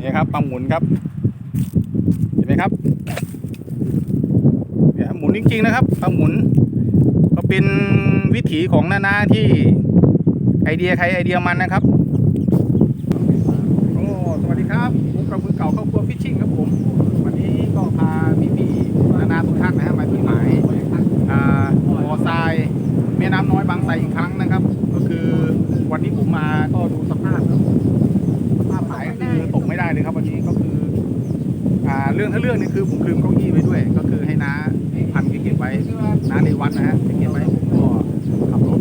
นี่ครับปั๊มหมุนครับ เห็นไหมครับเนี่ยหมุนจริงๆนะครับปั๊มหมุน ก็เป็นวิถีของนานาที่ไอเดียใครไอเดียมันนะครับโอ้สวัสดีครับผมกับมือเก่าเข้าครัวฟิชชิ่งครับผม วันนี้ก็พาพี่พี่ๆนานาทุกท่านนะฮะมาที่หมายอ่าบ่อทรายแม่น้ำน้อยบางไทรอีกครั้งนะครับ ก็คือวันนี้ผมมาก็ดูสภาพครับสภาพหมายก็คือตกไม่ได้เลยครับวันนี้ก็คือ อ่าเรื่องถ้าเรื่องนี่คือผมลืมเก้าอี้ไว้ด้วย ก็คือให้น้าพันเก็บไว้น้าในวัดนะฮะเก็บไว้ผมก็ขับรถ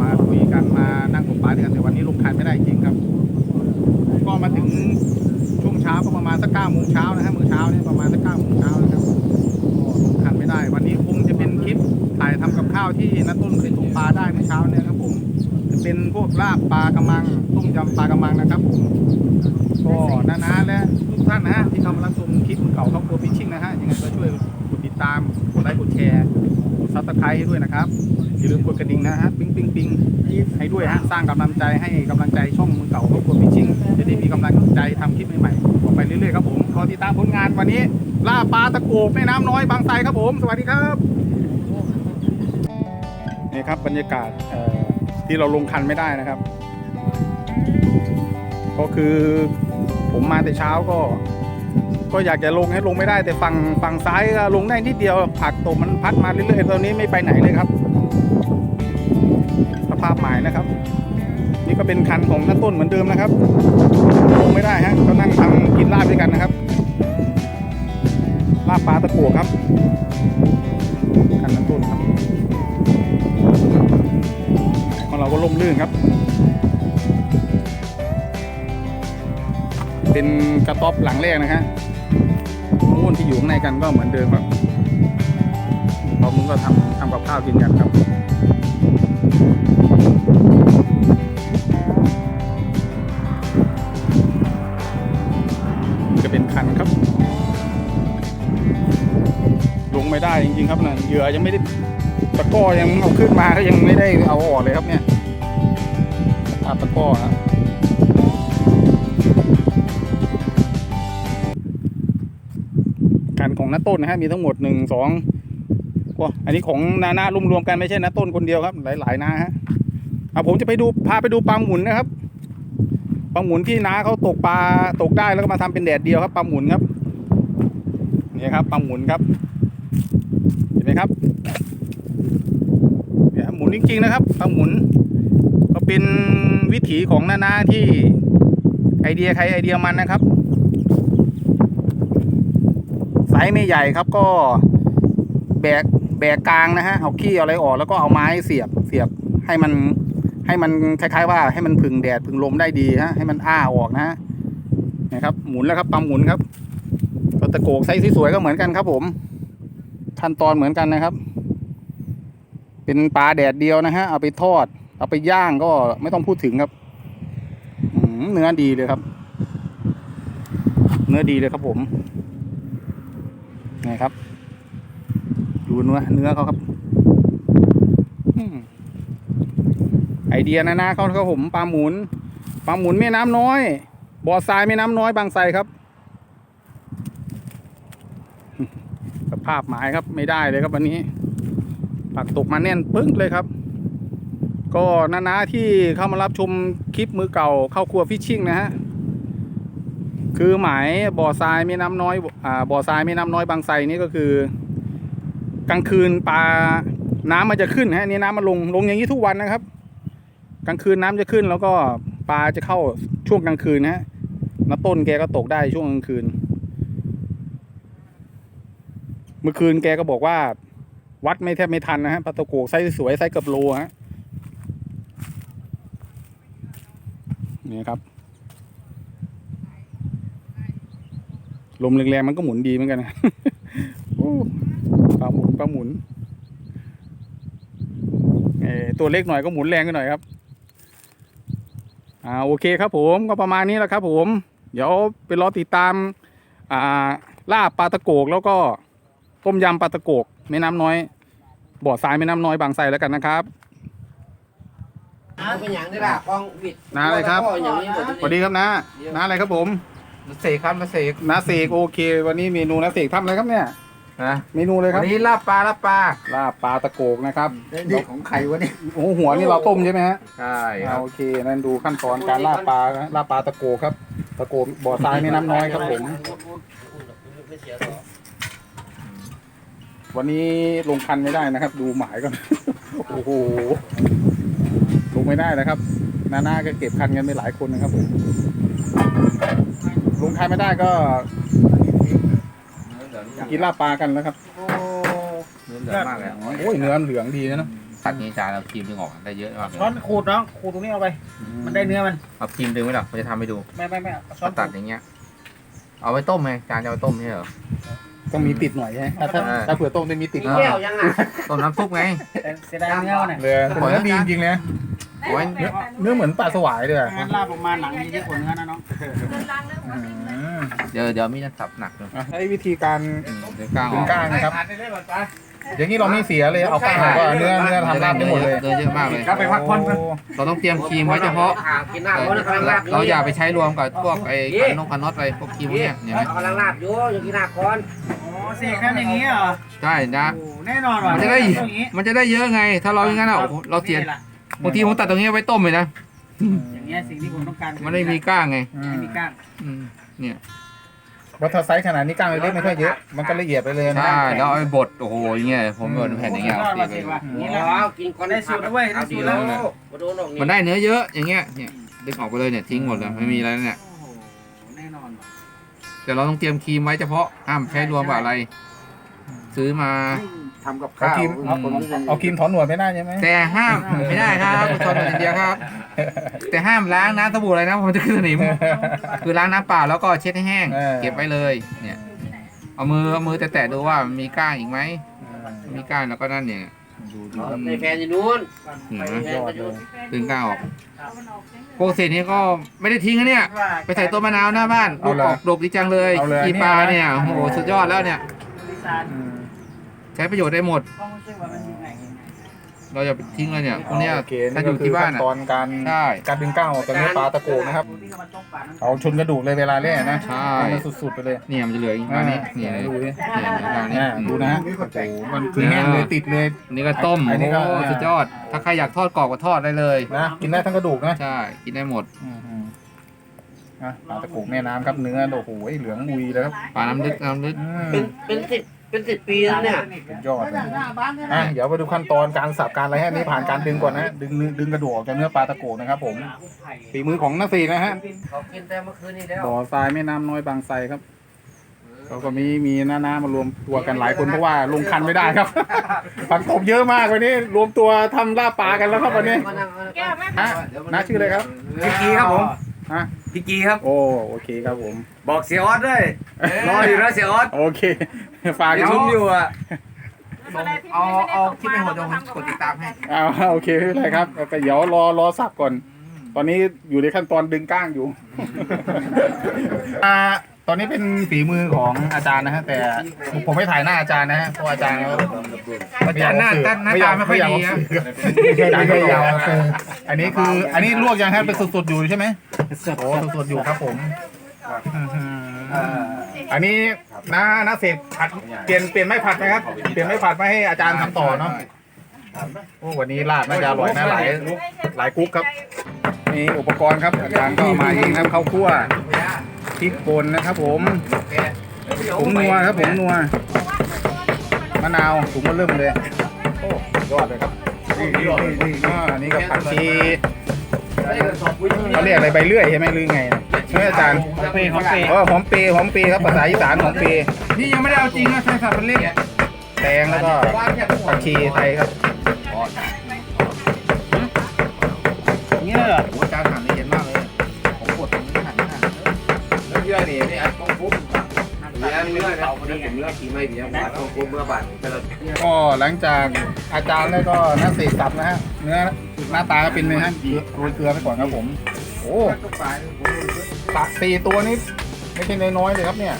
มาคุยกันมานั่งตกปลาด้วยกันแต่วันนี้ลงทานไม่ได้จริงครับผมก็มาถึงช่วงเช้าก็ประมาณสักเก้าโมงเช้านะฮะมื้อเช้านี่ประมาณสักเก้าโมงเช้านะครับก็ลงทานไม่ได้ วันนี้คงจะเป็นคลิปถ่ายทำกับข้าวที่น้าต้นเคยตกปลาได้เมื่อเช้าเนี่ยครับผมจะเป็นพวกลาบปลากระมังต้มยำปลากระมังนะครับผมก็นานาและทุกท่านนะฮะที่เข้ามารับชมคลิปเก่าครอบครัวพิชชิ่งนะฮะยังไงก็ช่วยกดติดตามกดไลค์กดแชร์ ซับสไครต์ให้ด้วยนะครับ อย่าลืมกดกระดิ่งนะฮะ ปิ๊งปิ๊งปิ๊งให้ด้วยฮะ สร้างกำลังใจให้กำลังใจช่องมือเก่าครอบครัวพิชชิ่งจะได้มีกำลังใจทำคลิปใหม่ๆต่อไปเรื่อยๆครับผมรอติดตามผลงานวันนี้ล่าปลาตะโกบแม่น้ำน้อยบางไทรครับผม สวัสดีครับนี่ครับบรรยากาศที่เราลงคันไม่ได้นะครับ ก็คือผมมาแต่เช้าก็ ก็อยากจะลงให้ลงไม่ได้แต่ฝั่งฝั่งซ้ายก็ลงได้นิดเดียวผักตกมันพัดมาเรื่อยๆตอนนี้ไม่ไปไหนเลยครับ สภาพหมายนะครับ นี่ก็เป็นคันของน้าต้นเหมือนเดิมนะครับ ลงไม่ได้ฮะก็นั่งทำกินลาบด้วยกันนะครับลาบปลาตะกัวครับคันน้าต้นครับของเราก็ล่มลื่นครับเป็นกระต๊อบหลังแรกนะฮะ นู่นที่อยู่ข้างในกันก็เหมือนเดิมครับเรามุ้งก็ทำทำกับข้าวกินกันครับจะเป็นคันครับ ลงไม่ได้จริงๆครับนะเหยื่อยังไม่ได้ตะก้อยังเอาขึ้นมาก็ยังไม่ได้เอาออกเลยครับเนี่ยอาตะก้อครับ ต้นนะฮะมีทั้งหมดหนึ่งสองว้าอันนี้ของนานารวมๆกันไม่ใช่น้าต้นคนเดียวครับ หลายๆนาฮะเอาผมจะไปดูพาไปดูปลาหมุนนะครับปลาหมุนที่น้าเขาตกปลาตกได้แล้วก็มาทำเป็นแดดเดียวครับปลาหมุนครับนี่ครับปลาหมุนครับเห็นไหมครับเนี่ยหมุนจริงๆนะครับปลาหมุน ก็เป็นวิถีของนานาที่ไอเดียใครไอเดียมันนะครับ ไซ ส์ไม่ใหญ่ครับก็แบกแบกกลางนะฮะเอาขี้อะไรออกแล้วก็เอาไม้เสียบเสียบให้มันให้มันคล้าย ๆ ว่าให้มันพึ่งแดดพึ่งลมได้ดีฮะให้มันอ้าออกนะฮะนะครับ หมุนแล้วครับปั๊มหมุนครับก็ตะโกกไซส์สวยๆก็เหมือนกันครับ ผมขั้นตอนเหมือนกันนะครับ เป็นปลาแดดเดียวนะฮะเอาไปทอด เอาไปย่างก็ไม่ต้องพูดถึงครับอืเนื้อดีเลยครับ เนื้อดีเลยครับผม ไงครับ ดูเนื้อเนื้อเขาครับไอเดียนะนะเขาเขาผมปลาหมุนปลาหมุนแม่น้ำน้อย บ่อทรายแม่น้ำน้อยบางไทรครับ สภาพหมายครับไม่ได้เลยครับวันนี้ปักตกมาแน่นปึ้งเลยครับ ก็นานาที่เข้ามารับชมคลิปมือเก่าเข้าครัวฟิชชิ่งนะฮะ คือหมายบ่อทรายแม่น้ำน้อยอ่าบ่อทรายแม่น้ำน้อยบางไทรนี่ก็คือ กลางคืนปลาน้ำมันจะขึ้นฮะนี่น้ำมันลงลงอย่างนี้ทุกวันนะครับ กลางคืนน้ำจะขึ้น แล้วก็ปลาจะเข้าช่วงกลางคืนนะฮะน้าต้นแกก็ตกได้ช่วงกลางคืน เมื่อคืนแกก็บอกว่า วัดไม่แทบไม่ทันนะฮะปลาตะโกกไซส์สวยไซส์เกือบโลฮะนี่ครับ ลมแรงๆมันก็หมุนดีเหมือนกันนะโอ้ปลาหมุนปลาหมุนเอ่อตัวเล็กหน่อยก็หมุนแรงกันหน่อยครับ อ่าโอเคครับผมก็ประมาณนี้แหละครับ ผม เดี๋ยวไปรอติดตาม อ่าลาบปลาตะโกกแล้วก็ต้มยำปลาตะโกกแม่น้ำน้อย บ่อทรายแม่น้ำน้อยบางไทรแล้วกันนะครับเอาเป็นอย่างนี้ล่ะกองวิดน้าอะไรครับก็อย่างนี้หมดสวัสดีครับนะน้าอะไรครับผม เสกครับมาเสกนาเสกโอเค วันนี้เมนูนาเสกทำอะไรครับเนี่ย นะเมนูเลยควัรับนนี้ลาบปลาลาบปลาลาบปลาตะโกกนะครับนี่ของใครวะเนี่ยโอ้โหหัวนี่เราต้มใช่ไหมฮะใช่ครับโอเคนั่นดูขั้นตอนการลาบปลานะลาบปลาตะโกครับ ตะโกบ่อทรายแม่น้ำน้อยครับผมวันนี้ลงคันไม่ได้นะครับ ดูหมายก่อน โอ้โหลงไม่ได้นะครับ นาน่าก็เก็บคันกันไปหลายคนนะครับผม ลงคันไม่ได้ก็กินลาบปลากันแล้วครับเนื้อเหลืองมากเลยอะโอ้ยเนื้อเหลืองดีนะเนอะตัดนี้จานเอาครีมดึงออกได้เยอะมากเลยช้อนขูดน้องขูดตรงนี้เอาไป มันได้เนื้อมันเอาครีมดึงไว้หรอผมจะทำให้ดูไม่ไม่ไม่เอาช้อนตัดอย่างเงี้ย เอาไว้ต้มไงจานจะเอาไว้ต้มใช่เหรอ ต้องมีติดหน่อยใช่ไหมถ้าถ้าอ่าถ้าเผื่อต้มจะมีติดเออต้มน้ำซุปไงแต่เสียดายเนื้อมันน่ะเลยแต่เนื้อดีจริงๆเลยนะ โอ้ยเนื้อเนื้อเหมือนปลาสวายเลยอะงานลาบออกมาหนังมีเยอะกว่าเนื้อนะน้องอืมเดี๋ยวเดี๋ยวมีจะสับหนักเลยอะใช้วิธีการอืมเดี๋ยวกล้างอดึองกก้างนะครับ อย่างนี้เราไม่เสียเลย เอาก้างออกก็เนื้อเนื้อทำลาบได้หมดเลย เนื้อเยอะมากเลยไปพักผ่อนกันเราต้องเตรียมครีมไว้เฉพาะ กินหน้าเขากำลังลาบเราอย่าไปใช้รวมกับพวกไอ้กันนกกันน็อตอะไรพวกครีมพวกเนี้ยเห็นไหมกำลังลาบอยู่อยู่กินหน้าก่อนอ๋อเสกนั่นอย่างนี้เหรอใช่นะ โอ้แน่นอนว่ะมันจะได้ต้องอย่างนี้มันจะได้เยอะไง ถ้าเราอย่างนั้นอะโอ้โหเราเสียนี่แหละ บางทีผมตัดตรงนี้ไว้ต้มเลยนะ อย่างเงี้ยสิ่งที่ผมต้องการมันไม่มีก้างไงอืไม่มมีก้างอืมเนี่ยวัตถุไซส์ขนาดนี้ก้างเล็กๆไม่ค่อยเยอะ มันก็ละเอียดไปเลยนะใช่แล้วเอาไปบดโอ้โหอย่างเงี้ยผมบดแผ่นอย่างเงี้ยสุดยอเอาดตีว่ะไปเสกว่ะอย่างนี้อ๋แหละอกินก่อนได้สูตรแล้วเว้ยได้สูตรแล้ว มาดูน้องนี่มันได้เนื้อเยอะอย่างเงี้ยเนี่ยดึงออกไปเลยเนี่ยทิ้งหมดเลยไม่มีอะไรแล้วเนี่ยโอ้โหแน่นอนว่ะแต่เราต้องเตรียมครีมไว้เฉพาะห้ามใช้รวมกับอะไร ซื้อมา ทำกับข้าวเอาเอาครีมถอนหนวดไม่ได้ใช่ไหมแต่ห้ามไม่ได้ครับคุณชนอย่างเดียวครับ แต่ห้ามล้างน้ำสบู่อะไรนะผมจะขึ้นสนิม คือล้างน้ำเปล่าแล้วก็เช็ดให้แห้ง เก็บไว้เลย เนี่ย เอามือเอามือแตะๆดูว่ามีก้างอีกไหมมีก้างแล้วก็นั่นเนี่ยดูดูในแฟนอยู่นู้นเห็นไหมแฟนก็อยู่ดึงก้างออกพวกเศษนี้ก็ไม่ได้ทิ้งนะเนี่ย ไปใส่ต้นมะนาวหน้าบ้านลูกออกดกดีจังเลยกีปลาเนี่ยโอ้โหสุดยอดแล้วเนี่ยลิซานอืม ใช้ประโยชน์ได้หมดก็ไม่ใช่ว่ามันยังไงเราอย่าไปทิ้งเลยเนี่ยพวกเนี้ยโอเคถ้านี่อก็ยู่คือที่บ้าขั้นนอะ ตอนการใช่การดึงก้างออกจากเนื้อปลาตะโกนะครับ ที่เขามาต้มปลาน้ำเอาชนกระดูกเลยเวลาแรกนะใช่ ให้มันสุดๆไปเลยเนี่ยมันจะเหลืออีกมานี่เนี่ยดูดิเนี่ยเนี่ยทางนี้อ่าดูนะฮะโอ้โหมันคือแห้งเลยติดเลย อันนี่ก็ต้มอันนี้ก็ โอ้สุดยอด ถ้าใครอยากทอดกรอบก็ทอดได้เลย นะกินได้ทั้งกระดูกนะใช่ กินได้หมด อืมๆอะปลาตะโกแม่น้ำครับเนื้อโอ้โหเหลืองอุยเลยครับปลาน้ำลึกน้ำลึกอืมเป็นเป็นสิบ เป็นสิบปีแล้วเนี่ย สุดยอดเลยอะเดี๋ยวไปดูขั้นตอนการสับการอะไรฮะนี่ผ่านการดึงก่อนนะดึงดึงกระดูกออกจากเนื้อปลาตะโกนะครับผมฝีมือของนักสีนะฮะเขากินแต่เมื่อคืนนี้แล้วบ่อทรายแม่น้ำน้อยบางไทรครับเราก็มีมีหน้าหน้ามารวมตัวกันหลายคนเพราะว่าลงคันไม่ได้ครับผักตบเยอะมากวันนี้ รวมตัวทำลาบปลากันแล้วครับวันนี้มานั่งฮะน้าชื่ออะไรครับพี่กีครับผมฮะพี่กีครับ โอ้โอเคครับผม บอกเสียออสด้วยรออยู่นะเสียออสโอเค ฝากประกันชุมอยู่อะเอาเอาที่เป็นหัวใจผมกดติดตามให้เอาโอเคไม่เป็นไรครับแต่เดี๋ยวรอรอสับก่อน ตอนนี้อยู่ในขั้นตอนดึงก้างอยู่ อ่าตอนนี้เป็นฝีมือของอาจารย์นะฮะแต่ผมไม่ถ่ายหน้าอาจารย์นะฮะเพราะอาจารย์เขาอาจารย์หน้าตาหน้าตาไม่ค่อยดีครับอาจารย์ไม่ยาวอันนี้คือ อันนี้ลวกยังครับเป็นสดๆอยู่ใช่ไหมโอ้สดๆอยู่ครับผมอันนี้ น้าน้าเสกผัดเปลี่ยนเปลี่ยนไม่ผัดไหมครับ เปลี่ยนไม่ผัดมาให้อาจารย์ทำต่อเนาะโอ้วันนี้ลาบน่าจะอร่อยนะหลายหลายกุ๊กครับนี่อุปกรณ์ครับอาจารย์ก็เอามาเองครับข้าวคั่วพริกป่นนะครับ ผมผงนัวครับผงนัวมะนาวถุงมะเริ่มเลยโอ้ยอดเลยครับนี่นี่นี่นี่อันนี้ก็ผักชี เขาเรียกอะไรใบเลื่อยใช่ไหมหรือไงใช่ไหมอาจารย์เปย์ของเปย์เออหอมเปรย์หอมเปรย์ครับภาษาอีสานหอมเปรย์นี่ยังไม่ได้เอาจริงนะใช้สับเป็นเล่มแตงแล้วก็ผักชีไทยครับอย่างนี้เลยเหรอโอ้อาจารย์หั่นละเอียดมากเลยผมกดตรงนี้หั่นไม่หั่นแล้วเยอะนี่นี่อันต้องฟุ้มเนื้อเนื้อเต่าคนนี้เนื้อกี่ไม่เนื้อหวานต้องฟุ้มเมื่อบาทแต่ละก็หลังจากอาจารย์แล้วก็นักเสกสับนะฮะเนื้อ หน้าตาก็เป็นนะฮะเกลือโรยเกลือไปก่อนครับผม โอ้ตักสี่ตัวนี้ไม่ใช่น้อยๆเลยครับเนี่ย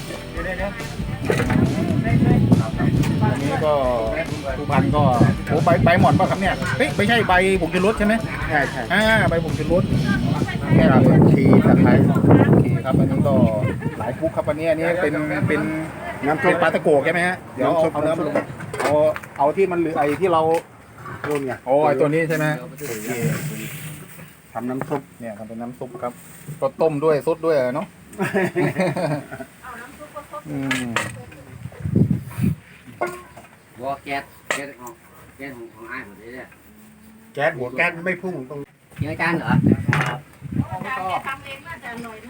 อันนี้ก็ผู้พันก็โอ้ใบใบหมอนป่ะครับเนี่ยเฮ้ยไม่ใช่ใบผงชูรสใช่ไหมใช่ใช่อ่าใบผงชูรสนี่ครับชีตะไคร้โอเคคครับอันนี้ก็หลายคุกครับอันนี้อันนี้เป็นเป็นน้ำเป็นปลาตะโกกใช่ไหมฮะเดี๋ยวเอาเอาเนื้อมาลงเอาเอาที่มันเหลือไอ้ที่เรา รุ่นไงโอ้ไอ้ตัวนี้ใช่ไหมทำน้ำซุปเนี่ยทำเป็นน้ำซุปครับก็ต้มด้วยซดด้วยเนาะอืมว่าแก๊สแก๊สของแก๊สของของอ้ายหมดเลยเนี่ยแก๊สหัวแก๊สไม่พุ่งตรงเยอะจานเหรอ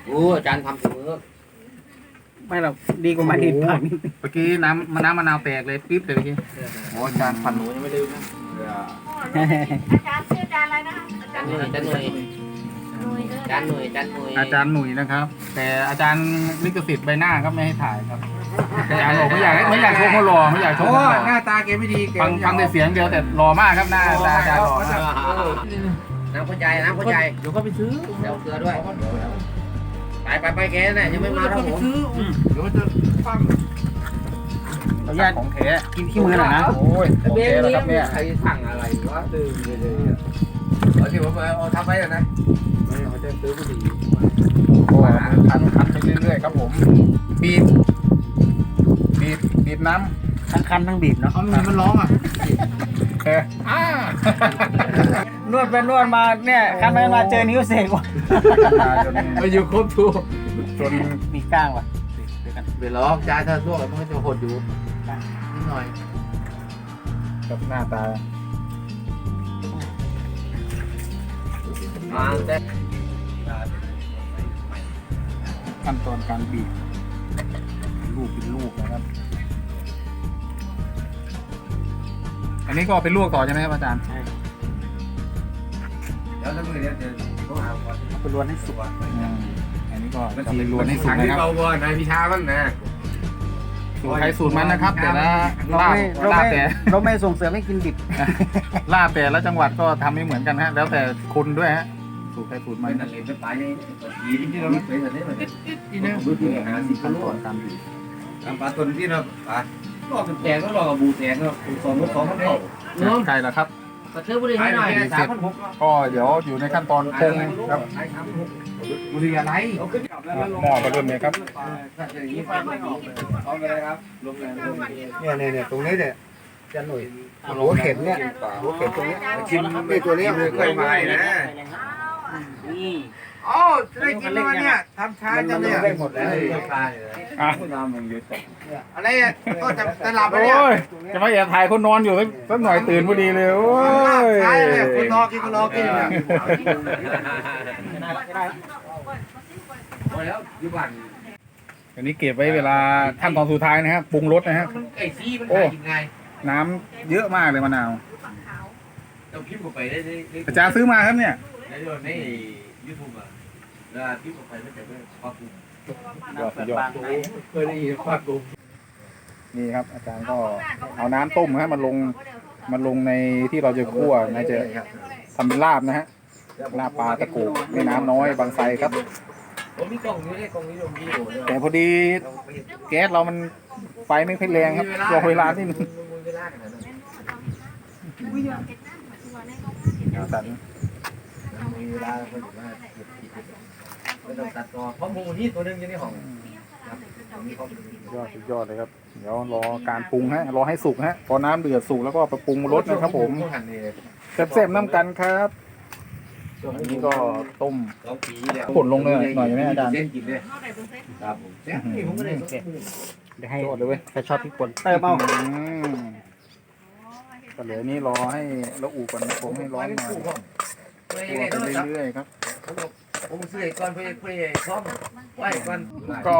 โอ้อาจารย์ทำเสมอไม่หรอกดีกว่ามาดินผ่านเมื่อกี้น้ำมะน้ำมะนาวแตกเลยปิ๊บเลยเมื่อกี้โอ้จานฟันหนูยังไม่ลืมนะ อาจารย์ชื่ออาจารย์อะไรนะคะอาจารย์หน่วยจานหน่วยหน่วยเด้อจานหน่วยจานหน่วยอาจารย์หนุ่ยนะครับ แต่อาจารย์ลิขสิทธิ์ใบหน้าครับไม่ให้ถ่ายครับอาจารย์บอกไม่อยากให้ไม่อยากโชว์เขาหล่อไม่อยากโชโอ้ว์เขาหล่อหน้าตาแกไม่ดีแกฟังฟังแต่เสียงเดียวแต่หล่อมากครับหน้าตาอาจารย์หล่อมากน้ำข้าวใจน้ำข้าวใจเดี๋ยวก็ไปซื้อเดี๋ยวเกลือด้วย ไปไปไปแกน่ะยังไม่มาครับผมเดี๋ยวจะฟัง ขออนุญาตของแท้กินขี้มือหน่อยนะโอ้ยของเบแท้นแล้วนี่ครับเนี่ยใครสั่งอะไรวะตื่นเลยเอาที่ผมเอาทำไว้นะเขาจะซื้อบุหรี่โอ้ยคันคันไปเรื่อยๆครับผมบีบบีบบีบน้ทั้งคันทั้งบีบเนาะเอามันมันร้องอะำเอออ่านวดไปนวดมาเนี่ยคันไปมาเจอนิ้วเสกว่ะจนมาอยู่ครบทุกจนมีก้างว่ะเดี๋ยวล้อจานถ้าลวกมันก็จะหดอยู่นิด หน่อยกับหน้าตามาแต่ขั้นตอนการบีบลูกเป็นลูกนะครับ อันนี้ก็เอาไปลวกต่อใช่ไหมครับอาจารย์เดี๋ยวถ้ามือเดี๋ยวเดี๋ยวต้องหาก่อนเอาไปรวนให้สุกอืมอันนี้ก็จะไปลวนให้สุกนะครับเราก่อนนายพิธาบ้างนะ สูตรใครสูตรมันนะครับ แต่ละเราลาบไม่เราลาบไม่แต่เราไม่ส่งเสริมให้กินดิบ ลาบแต่ละจังหวัดก็ทำไม่เหมือนกันฮะ แล้วแต่คนด้วยฮะ สูตรใครสูตรมันมันนั่นเลยไปไปนี่ยีที่เราไปสันนี่มันนี่นะดูที่หาสิขั้ขั้นตอนตารบีบปลาตัวที่เราปลาลอกเป็นแตงก็ลอกกับบูแตงก็สองรถสองมันเข้าเนาะไก่ะครับ กระเทือบุหรี่ให้หน่อยสามพันหกก็เดี๋ยวอยู่ในขั้นตอนปรุงครับบุหรี่อะไรเอาขึ้นกับแล้วหม้อก็เริ่มเลยครับถ้าจะอย่างนี้ฟังไม่ออกเอาไปเลยครับลงแรงลงเนี่ยเนี่ยเนี่ยตรงนี้เนี่ยจะหน่อยหัวเข็มเนี่ยหัวเข็มตรงนี้ชิมนี่ตัวนี้เลยเคยมานะ นี่อ๋อจะได้กินแล้วเนี่ยทำช้ามันจังเลยได้หมดแล้วอะอะไรอะก็จะจะหลับไปโอ้เนี่ยยจะมาแอบถ่ายคนนอนอยู่สักสักหน่อยตื่นพอดีเลยโอ้ยช้าเลยคนรอกินคนรอกินเนี่ยพอแล้วยุบันอันนี้เก็บไว้เวลาขั้นตอนสุดท้ายนะครับปรุงรสนะฮะมันไอ้ซี่มันหากินไงน้ำเยอะมากเลยมะนาวเราพิมพ์เข้าไปได้ได้ได้อาจารย์ซื้อมาครับเนี่ย ได้ด้วยในยูทูบอะแล้วพิมพ์เข้าไปไม่ใช่ว่าครอบคลุมยอดสุดยอดเคยได้ยินครอบคลุมนี่ครับ อาจารย์ก็เอาน้ำต้มฮะมาลงมาลงในที่เราจะคั่วนะจะทำเป็นลาบนะฮะลาบปลาตะโกกแม่น้ำน้อยบางไทรครับผมมีกล่องนี้เลยกล่องนี้ลงที่โหแต่พอดีแก๊สเรามันไฟไม่ค่อยแรงครับรอเวลาที่นึง เวลาขนาดนั้นอาจารย์มีเวลาคนถึงว่าไม่ต้องตัดต่อเพราะมูนี่ตัวนึงอยู่ในห้องมีความยอดสุดยอดเลยครับ เดี๋ยวรอการปรุงฮะ รอให้สุกฮะ พอน้ำเดือดสุกแล้วก็ไปปรุงรสนะครับผมแซ่บๆน้ำกันครับอันนี้ก็ต้ม สองปีแล้วผลลงเลยหน่อยไหมอาจารย์ เส้นกินเลยครับผมเส้นนี่ผมก็เลยเดี๋ยวให้ยอดเลยเว้ยใครชอบพริกป่นเติมเอาอืมก็เหลือนี่รอให้ละอูก่อนนะผมให้ร้อนหน่อย คั่วไปเรื่อยๆครับ ผมซื้อก่อนเพื่อเพื่อพร้อมไหวก่อนก็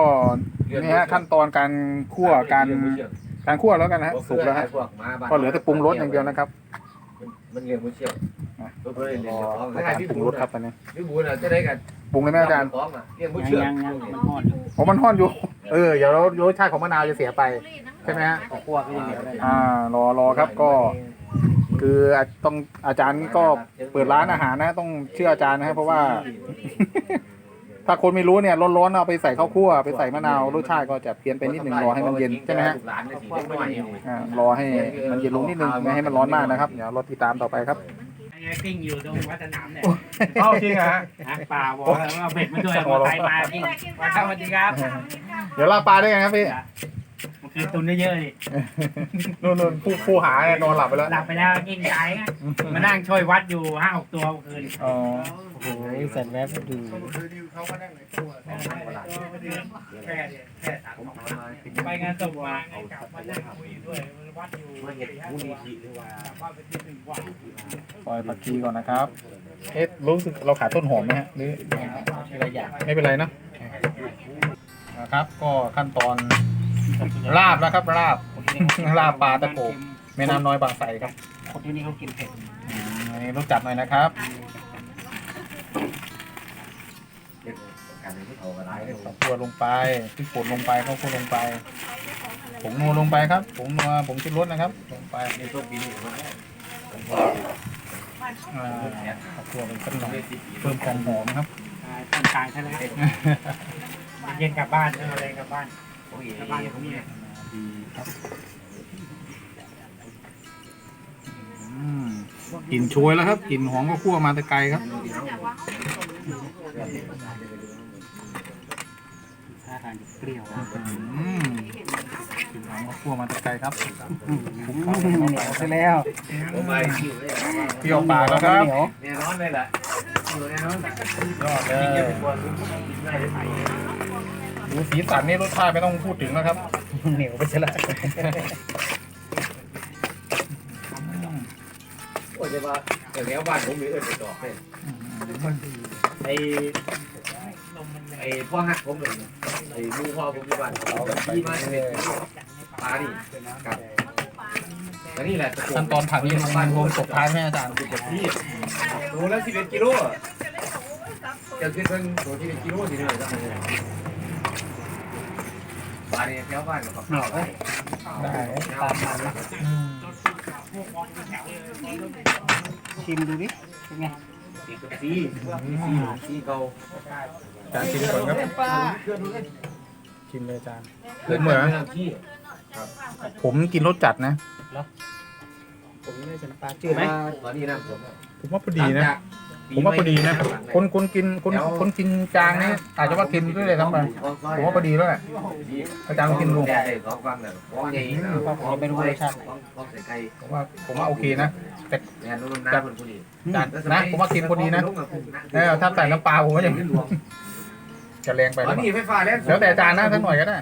นี่ฮะขั้นตอนการคั่วการการคั่วแล้วกันนะฮะสุกแล้วฮะก็เหลือแต่ปรุงรสอย่างเดียวนะครับ มันเรียงมือเชี่ยวเพื่อเรียนรอท้องการปรุงรสครับตอนนี้พี่บุญอะจะได้กันปรุงเลยไหมอาจารย์ท้องอะเรียงมือยังเชี่ยวยังยังมันทอดอยู่อ๋อมันห้อนอยู่ เออเดี๋ยวรสชาติของมะนาวจะเสียไป ใช่ไหมฮะเอาคั่วก็ยังเหนียวได้อ่ารอรอครับก็ คืออาต้องอาจารย์ก็เปิดร้านอาหารนะ ต้องเชื่ออาจารย์นะครับเพราะว่า ถ้าคนไม่รู้เนี่ยร้อนๆเอาไปใส่ข้าวคั่วไปใส่มะนาวรสชาติก็จะเพี้ยนไปนิดหนึ่งรอให้มันเย็นใช่ไหมฮะอ่ารอให้มันเย็นลงนิดนึงไม่ให้มันร้อนมากนะครับเดี๋ยวรอติดตามต่อไปครับไงปิ้งอยู่ตรงวัดสนามเนี่ยเอ้าจริงเหรอฮะนะป่าบอกว่าเอาเบ็ดมาด้วยมอไซค์มาปิ้งมาครับสวัสดีครับ เดี๋ยวลาปลาด้วยกันครับพี่ มันคือตุนเยอะๆดินู่นนู่นผู้ผู้หาเนี่ยนอนหลับไปแล้วหลับไปแล้วกิ้งใจไงมานั่งช่วยวัดอยู่ห้าหกตัวเมื่อคืนอ๋อโอ้โหใส่แมสดูแค่แค่สามสองไปงานศพมาไงกลับมานั่งคุยด้วยวัดอยู่สี่ห้าตัวกลับบ้านไปที่หนึ่งวันปล่อยผักชีก่อนนะครับเอ๊ะรู้สึกเราขาดต้นหอมไหมฮะหรืออะไรอย่างไม่เป็นไรเนอะนะครับก็ขั้นตอน ลาบแล้วครับลาบ ลาบปลาตะโกบแม่น้ำน้อยบางไทรครับคนที่นี่เขากินเผ็ดอืมอันนี้รู้จักหน่อยนะครับการที่เขากระไรข้าวคั่วลงไปพริกป่นลงไปข้าวคั่วลงไปผงนัวลงไปครับผงนัวผงชูรสนะครับ ลงไปในต้นปีนี้มันอ่าข้าวคั่วไปสักหน่อยเพิ่มความหอมครับต้นกลางใช่ไหมเย็นกลับบ้านเอาอะไรกลับบ้านโอ้ยกลั บบ้านผมเนี่ยดีครับอืมกลิ่นโชยแล้วครับกลิ่นหอมก็คั่วมาแต่ไกลครับ ท่าทางจะเปรี้ยวนะอืมกลิ่นหอมก็คั่วมาแต่ไกลครับเหนียวไปแล้วผมไปคิวเลยเปรี้ยวปากแล้วครับเหนียวแน่นอนเลยแหละแน่นอนยอดเลย ด้ไปดูสีสันนี่รสชาติไม่ต้องพูดถึงแล้วครับ เหนียวไปซะแล้วโอ้ยจะว่าแต่แล้วบ้านผมมีเอื้อนไปต่อเลยไอ้ไอ้พ่อหักผมเลยไอ้มูพ่อผมที่บ้านเขาที่มาเป็นปลาดิครับแล้วนี่แหละขั้นตอนผักนี่ลงรวมตกท้ายไหมอาจารย์ที่ตัวละสิบเอ็ดกิโลจะขึ้นเป็นตัวที่เป็นกิโลสิเนี่ย จะปลานแถวบ้านกับข้าวได้ได้ตามมาอืมชิมดูดิเป็นไงสีสีสีเกาจารย์ชิมก่อนครับชิมเลยจารย์เพื่อนเหมือนผมกินรสจัดนะผมไม่ใส่น้ำปลาจืดไหมตอดีนะผมผมว่าพอดีนะ ผมว่าพอดีนะคนคนกินคนคนกินจางนี่อาจจะว่าเค็มด้วยเลยทั้งไปผมว่าพอดีแล้วแหละอาจารย์ลองกินดูแต่สองฟังเนี่ยของใหญ่ของไม่รู้รสชาติของใส่ไก่ผมว่าผมว่าโอเคนะแม่นุ่มน้ำคนคนนี้อาจารย์นะผมว่ากินพอดีนะเออถ้าใส่น้ำปลาผมว่าจะจะแรงไปหตรืออนเปนี้ล่าไฟฟ้าแล้วแล้วแต่อาจารย์นะสักหน่อยก็ได้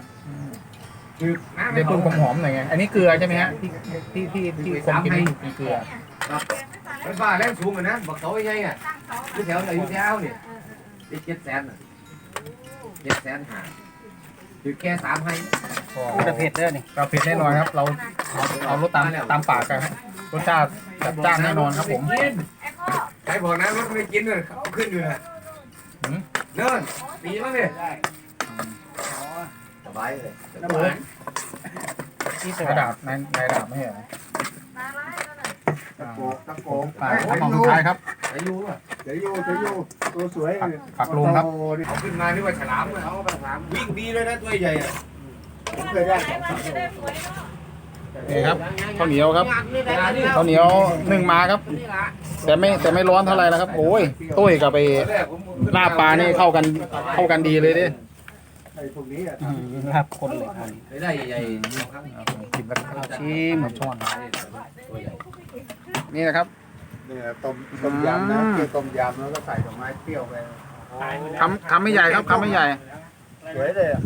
เดี๋ยวเพิ่มความหอมหน่อยไงอันนี้เกลือใช่ไหมฮะที่ที่ที่ที่คนกินนี่มีเกลือ ไฟฟ้าแรงสูงอะนะบอกเขาใหญ่อะที่แถวไหนอยู่แถวนี่ได้เจ็ดแสนอะเจ็ดแสนหาคือแค่สามให้ พูดแต่เผ็ดเด้อนี่ เราเผ็ดแน่นอนครับ เราเอารสตามตามปากกันครับรสชาติจัดจ้านแน่นอนครับผม ใครบอกนะว่าไม่กินเลยเขาขึ้นอยู่นะเดินปีมั้งเนี่ยสบายเลยน้ำมันที่ใส่กระดาษในในดาบไม่ใช่เหรอ ตะโกกตะโกกปลาขั้นตอนสุดท้ายครับอายุอะเดี๋ยวอยู่เดี๋ยวอยู่ตัวสวยผักลงครับ โอ้โหนี่เขาขึ้นมาที่ว่าฉลามเลยเขาไปฉลามวิ่งดีเลยนะตัวใหญ่อะผมเคยได้สองสามนี่ครับข้าวเหนียวครับข้าวเหนียวหนึ่งมาครับ แต่ไม่แต่ไม่ร้อนเท่าไหร่แล้วครับ โอ้ยตุ้ยกับไปลาบปลานี่เข้ากันเข้ากันดีเลยดิไอ้พวกนี้อะอืมลาบคนเลยครับไม่ได้ใหญ่ๆสองครั้งกินแล้วครับชิมหมดช้อนตัวใหญ่ นี่นะครับ เนี่ยต้มต้มยำนะเกี่ยวต้มยำแล้วก็ใส่ดอกไม้เปรี้ยวไปคำคำไม่ใหญ่ครับคำไม่ใหญ่ สวยเลยอะ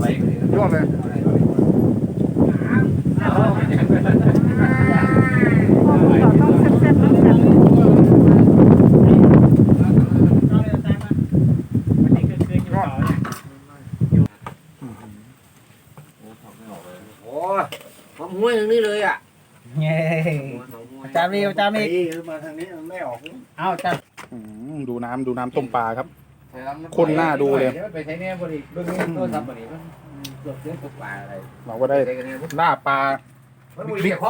ไปเลยยอดเลย โอ้หอมห้วยอย่างนี้เลยอะ เย้อาจารย์มีอาจารย์มีตีมาทางนี้มันไม่ออกเอาอาจารย์อืมดูน้ำดูน้ำต้มปลาครับ คนหน้าดูเลย ไปใช้แน่บริเบื้องนี้โทรศัพท์บริมันเกือบเดือนตกปลาอะไรเราก็ได้ลาบปลา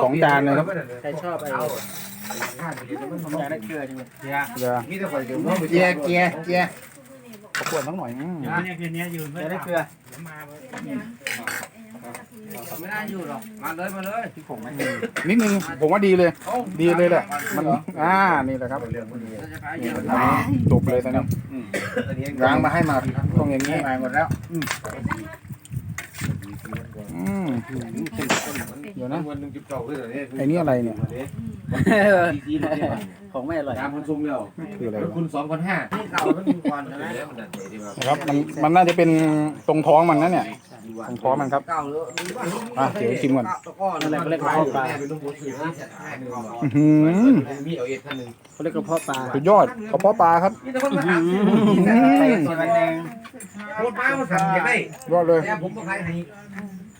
สองจานเลยครับ ใครชอบไอ้เอาผมอยากได้เกลือจังเลยเกลือเดี๋ยวมีแต่คนเดียวเกียร์เกียร์เกียร์ขอขวดสักหน่อยอืม เนี่ยคืนนี้ยืนอเพื่ยากอได้เกลือมาอ ไม่ได้อยู่หรอกมาเลยมาเลยนิดนึงผมว่าดีเลย ดีเลยแหละ มันอ่านี่แหละครับจะขายเยนี่อะมันทำจบเลยตอนนี้อืมล้างมาให้มาตรงอย่างนี้มาหมดแล้วอื มอืมเดี๋ยวนะ วันหนึ่งจุดเก้าเลยเนี่ยไอ้นี่อะไรเนี่ย ของไม่อร่อย ตามคนซุ่มแล้วคืออะไรวะคุณสองคนห้านี่เก่ามันมีควันนะแล้วมันเตะดีว่านะครับมันมันน่าจะเป็นตรงท้องมันนะเนี่ยตรงท้องมันครับเก่าเลยอะเดี๋ยวชิมก่อนอะไรเขาเรียกกระเพาะปลาเป็นลูกบุญสื่อนะอื้อหือมีเอาเอ็ดท่านหนึ่งเขาเรียกกระเพาะปลาสุดยอดกระเพาะปลาครับนี่แต่คนมาถามอืมส่วนวันหนึ่งโคตรมามันสั่งยังไงยอดเลยแต่ผมก็ขายให้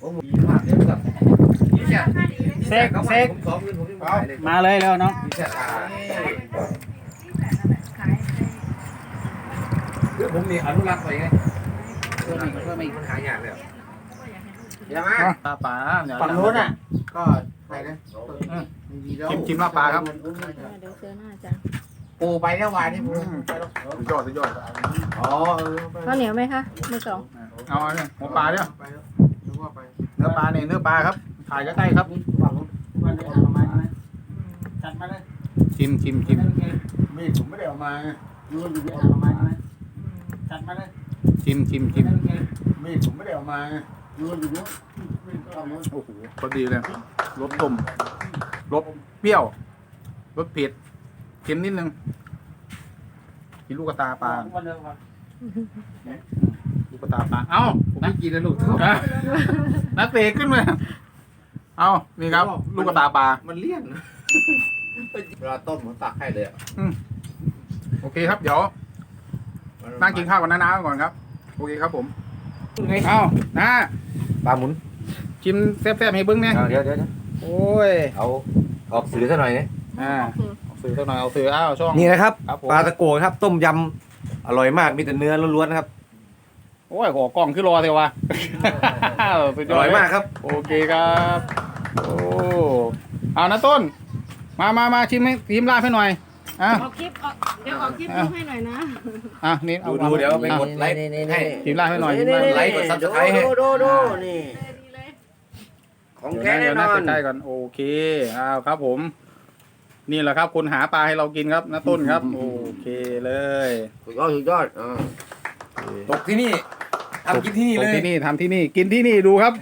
ผมมีภาพเดียวกับนี่แหละเซกเซกผมสองเงินผมยังไม่ขายเลยมาเลยแล้วน้องนี่แหละเรื่องผมนี่อนุรักษ์ไว้ไงเพื่อมันเพื่อมันขายยากเลยใช่ไหมปลาปลาฝั่งนู้นอะ ก็ใครนะชิมชิมลาบปลาครับเดี๋ยวเจอหน้าจ้ะปูไปแล้ววานนี่ปูสุดยอดสุดยอดอ๋อข้าวเหนียวไหมคะมือสองเอาอันนี้หัวปลาเนี่ย เนื้อปลาเนี่ยเนื้อปลาครับถ่ายใกล้ๆครับวันนี้เอามาไหมจัดมาเลยชิมชิมชิมมีดผมไม่ได้เอามานู่นอยู่ที่เอามาไหมจัดมาเลยชิมชิมชิมมีดผมไม่ได้เอามานู่นอยู่นู้นโอ้โหพอดีเลยรสต้มรสเปรี้ยวรสเผ็ดเค็มนิดนึงกินลูกกระตาปลา วันเดียวก่อนลูกกระตาปลาเอ้าผมไม่กินนะลูกอะนักเตะขึ้นมาเอ้านี่ครับ ลูกกระตาปลามันเลี่ยนเวลาต้มผมตักให้เลยอะโอเคครับ เดี๋ยวนั่งกินข้าวกับน้าๆก่อนครับ โอเคครับผมเอ้าน้าปลาหมุน ชิมแซ่บๆให้เบิ้งเนี่ยเดี๋ยวเดี๋ยวโอ้ยเอาออกสื่อซะหน่อยเนี่ยอ่าเอาสื่อสักหน่อยเอาสื่ออ้าวช่องนี่นะครับครับผมปลาตะโกครับ ต้มยำอร่อยมากมีแต่เนื้อล้วนๆนะครับ โอ้ยขอกล้องขึ้นรอเถอะวะ สุดอยอดร่อยเลมากครับ โอเคครับ โอ้เอานะต้น มามามาชิมให้ชิมลาบให้หน่อยอะ ออกคลิปออกเดี๋ยวออกคลิปดูให้หน่อยนะ อะนี่เอาดูดูเดี๋ยวไปกดอะไลค์ให้ ชิมลาบให้หน่อยชิมลาบให้หน่อยไลค์กดซับสไครต์ให้ ดูดูดูนี่ของเดี๋ยวแท้นะแน่เดี๋ยวนนะอนใกล้ๆก่อนโอเคอ้าวครับผม นี่แหละครับคนหาปลาให้เรากินครับนะต้นครับ โอเคเลย สุดยอดสุดยอดอ่า ตกที่นี่ทำกินที่นี่ตเลกยที่นี่ทำที่นี่กินที่นี่ดูครับ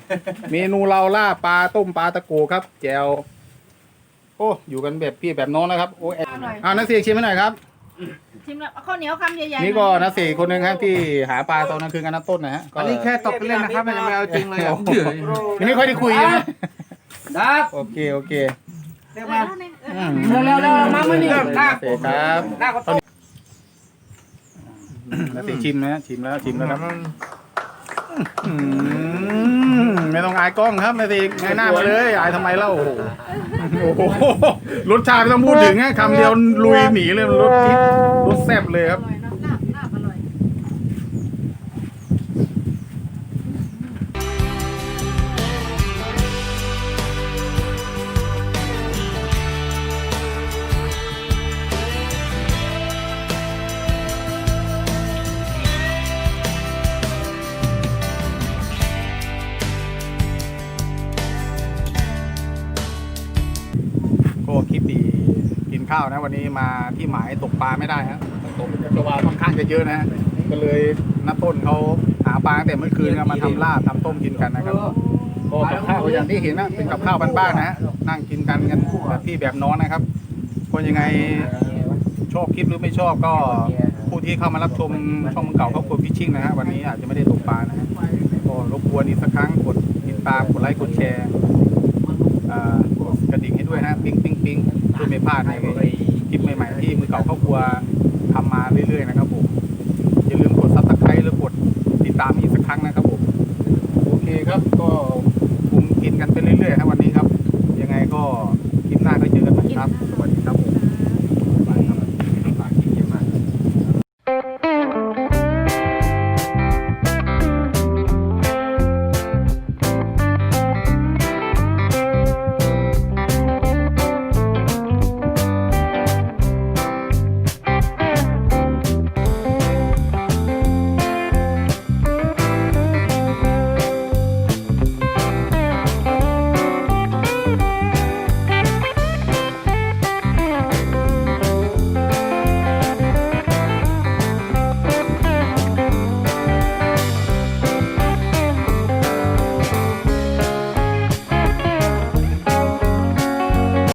เมนูเราล่าปลาต้มปลาตะโกครับ แจวโอ้อยู่กันแบบพี่แบบน้องนะครับโอ้ยอร่อยเอานักเสียชิมให้หน่อยครับ ชิมแล้วเอาข้าวเหนียวคำใหญ่ๆนี่ก็หอยนักเสียคนหนึ่งครับที่หาปลาตอนกลางคืนกันนัต้นนะฮะก็อันนี้แค่ตกเล่นนะครับไม่ได้เอาจริงเลยอะโอ้โหยังไม่ค่อยได้คุยใช่ไหมครับโอเคโอเคเออแล้วนี่เอออืมเร็วๆเร็วๆมามานี่ โอเคครับ หน้าก็ตก นักเสียชิมนะชิมแล้วชิมแล้วครับอืมไม่ต้องอายกล้องครับนาทีไงหน้ามาเลยอายทำไมเล่าโอ้โหโอ้โหรสชาติไม่ต้องพูดถึงนะคำเดียวลุยหนีเลยมันรสพริกรสแซ่บเลยครับอร่อยเนาะลาบ ข้าวนะ วันนี้มาที่หมายตกปลาไม่ได้ฮะตกปลาค่อนข้างจะเยอะนะฮะก็เลยนัต้นเขาหาปลาตั้งแต่เมื่อคืนครับมาทำลาบทำต้มกินกันนะครับก็กับข้าวอย่างที่เห็นนะเป็นกับข้าวบ้านๆนะฮะนั่งกินกันกันแบบพี่แบบน้องนะครับ คนยังไงชอบคลิปหรือไม่ชอบก็ผู้ที่เข้ามารับชมช่องมึงเก่าครอบครัวพิชชิ่งนะฮะวันนี้อาจจะไม่ได้ตกปลานะฮะก็รบกวนอีกสักครั้งกดติดตามกดไลค์กดแชร์อ่ากระดิ่งให้ด้วยนะปิ๊งปิ๊งปิ๊ง ช่วยไม่พลาดในคลิปใหม่ๆที่มือเก่าครอบครัวทำมาเรื่อยๆนะครับผมอย่าลืมกดซับสไครต์หรือกดติดตามอีกสักครั้งนะครับผมโอเคครับก็